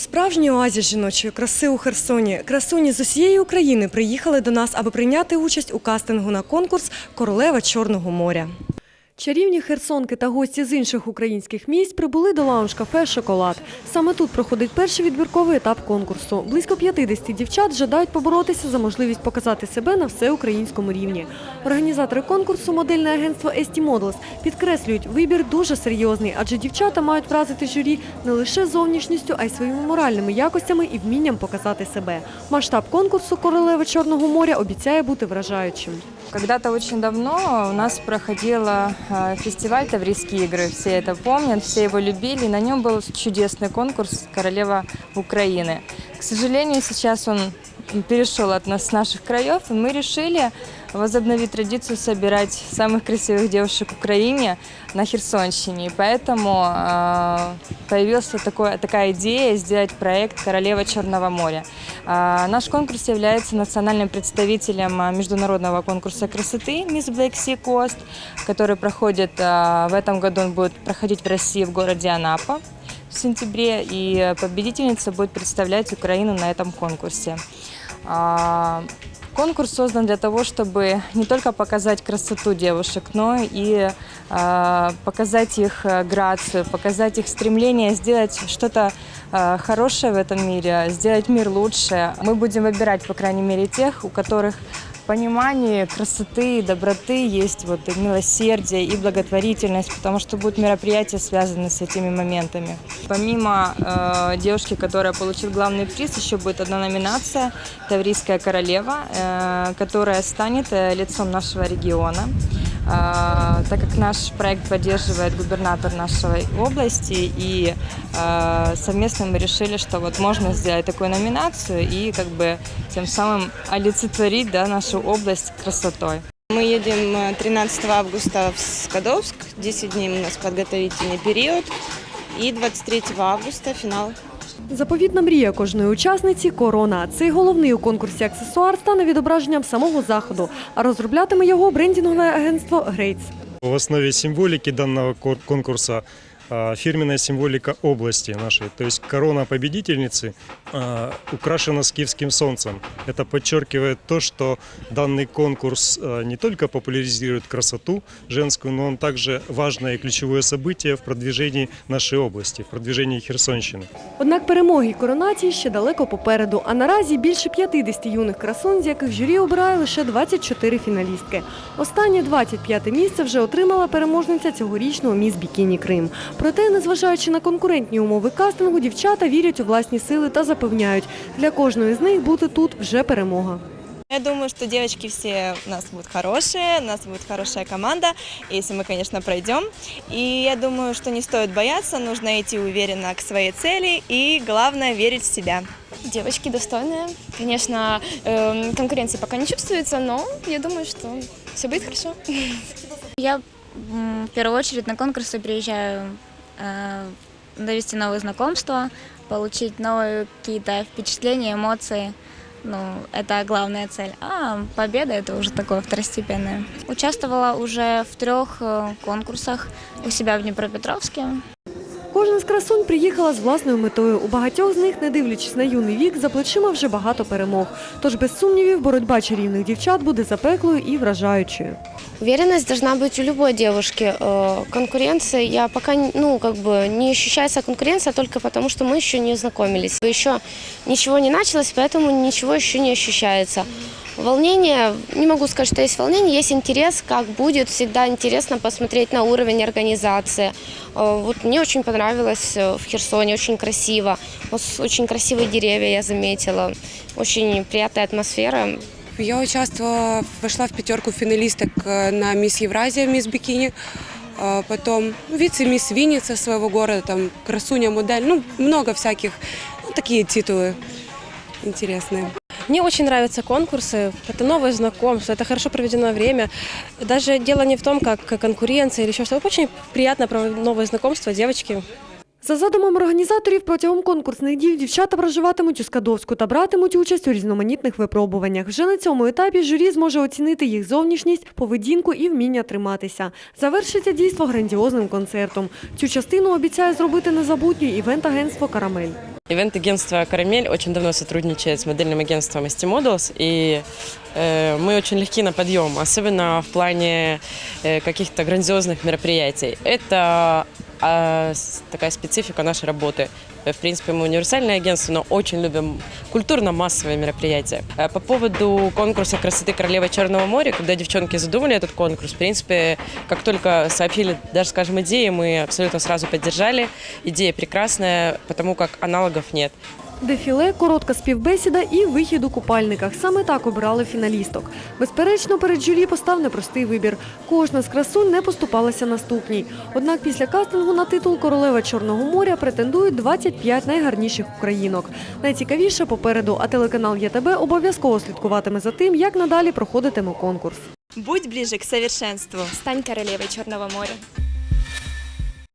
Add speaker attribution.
Speaker 1: Справжній оазі жіночої краси у Херсоні. Красуні з усієї України приїхали до нас, аби прийняти участь у кастингу на конкурс Королева Чорного моря. Чарівні херсонки та гості з інших українських місць прибули до лаунж-кафе Шоколад. Саме тут проходить перший відбірковий етап конкурсу. Близько 50 дівчат жадають поборотися за можливість показати себе на всеукраїнському рівні. Організатори конкурсу модельне агентство Esті Models підкреслюють, вибір дуже серйозний, адже дівчата мають вразити журі не лише зовнішністю, а й своїми моральними якостями і вмінням показати себе. Масштаб конкурсу Королеви Чорного моря обіцяє бути вражаючим.
Speaker 2: Когда-то очень давно у нас проходил э, фестиваль «Таврийские игры». Все это помнят, все его любили. На нем был чудесный конкурс «Королева Украины». К сожалению, сейчас он перешел от нас с наших краев, и мы решили возобновить традицию собирать самых красивых девушек в Украине на Херсонщине. И поэтому э, появилась такое, такая идея сделать проект «Королева Черного моря». А, Наш конкурс является национальным представителем а, международного конкурса красоты Miss Black Sea Coast, который проходит а, в этом году, он будет проходить в России в городе Анапа в сентябре, и победительница будет представлять Украину на этом конкурсе. А, Конкурс создан для того, чтобы не только показать красоту девушек, но и а, показать их э, грацию, показать их стремление сделать что-то а, хорошее в этом мире, сделать мир лучше. Мы будем выбирать, по крайней мере, тех, у которых понимание красоты, доброты есть вот и милосердие и благотворительность, потому что будут мероприятия связаны с этими моментами. Помимо э, девушки, которая получила главный приз, еще будет одна номинация «Таврийская королева», э, которая станет э, лицом нашего региона. Э, так как наш проект поддерживает губернатор нашей области, и э, совместно мы решили, что вот можно сделать такую номинацию и как бы тем самым олицетворить да, нашу область красотой.
Speaker 3: Мы едем э, 13 августа в Скадовск. 10 дней у нас подготовительный период. И 23 августа финал.
Speaker 1: Заповітна мрія кожної учасниці корона. Цей головний у конкурсі аксесуар стане відображенням самого заходу, а розроблятиме його брендінгове агентство Грейтс.
Speaker 4: В основі символіки даного а, фирменная символика области нашей. То есть корона победительницы а, украшена скифским солнцем. Это подчеркивает то, что данный конкурс а, не только популяризирует красоту женскую, но он также важное и ключевое событие в продвижении нашей области, в продвижении Херсонщины.
Speaker 1: Однак перемоги й коронації ще далеко попереду. А наразі більше 50 юних красунь, з яких журі обирає лише 24 фіналістки. Останнє 25 місце вже отримала переможниця цьогорічного міс Бікіні Крим. Проте, незважаючи на конкурентні умови кастингу, дівчата вірять у власні сили та запевняють, для кожної з них бути тут вже перемога.
Speaker 3: Я думаю, что девочки все у нас будут хорошие, у нас будет хорошая команда, если мы, конечно, пройдем. И я думаю, что не стоит бояться, нужно идти уверенно к своей цели и, главное, верить в себя.
Speaker 5: Девочки достойные. Конечно, эм, конкуренции пока не чувствуется, но я думаю, что все будет хорошо.
Speaker 6: Я м, в первую очередь на конкурсы приезжаю э, довести новые знакомства, получить новые какие-то впечатления, эмоции. Ну, это главная цель. А победа это уже такое второстепенное. Участвовала уже в трех э, конкурсах у себя в Днепропетровске.
Speaker 1: Кожна з красунь приїхала з власною метою. У багатьох з них, не дивлячись на юний вік, за плечима вже багато перемог. Тож, без сумнівів, боротьба чарівних дівчат буде запеклою і вражаючою.
Speaker 7: Уверенность должна быть у любой девушки. Э, Конкуренция, я пока, не- ну, как бы не ощущается конкуренция только потому, что мы еще не знакомились. Еще ничего не началось, поэтому ничего еще не ощущается. Волнение, не могу сказать, что есть волнение, есть интерес, как будет. Всегда интересно посмотреть на уровень организации. Э, Вот мне очень понравилось э, в Херсоне, очень красиво. Очень красивые деревья я заметила. Очень приятная атмосфера.
Speaker 8: Я участвовала, вошла в пятерку финалисток э, на Мисс Евразия, Мисс Бикини. Потом ну, вице-мисс Винница своего города, там красуня, модель, ну много всяких, ну, такие титулы интересные.
Speaker 9: Мне очень нравятся конкурсы, это новые знакомства, это хорошо проведенное время. Даже дело не в том, как конкуренция или еще что-то. Очень приятно проводить новые знакомства, девочки.
Speaker 1: За задумом організаторів, протягом конкурсних дій дівчата проживатимуть у Скадовську та братимуть участь у різноманітних випробуваннях. Вже на цьому етапі журі зможе оцінити їх зовнішність, поведінку і вміння триматися. Завершиться дійство грандіозним концертом. Цю частину обіцяє зробити незабутньою івент-агентство Карамель.
Speaker 10: Ивент-агентство «Карамель» очень давно сотрудничает с модельным агентством ST Models, и э, мы очень легки на подъем, особенно в плане э, каких-то грандиозных мероприятий. Это а, с- такая специфика нашей работы. Э, В принципе, мы универсальное агентство, но очень любим культурно-массовые мероприятия. Э, По поводу конкурса красоты Королевы Черного моря, когда девчонки задумали этот конкурс, в принципе, как только сообщили, даже, скажем, идеи, мы абсолютно сразу поддержали. Идея прекрасная, потому как аналогов нет.
Speaker 1: Дефіле, коротка співбесіда і вихід у купальниках. Саме так обирали фіналісток. Безперечно, перед журі постав непростий вибір. Кожна з красунь не поступалася наступній. Однак після кастингу на титул Королева Чорного моря претендують 25 найгарніших українок. Найцікавіше попереду, а телеканал ЄТБ обов'язково слідкуватиме за тим, як надалі проходитиме конкурс.
Speaker 3: Будь ближе к совершенству.
Speaker 5: Стань королевой Черного моря.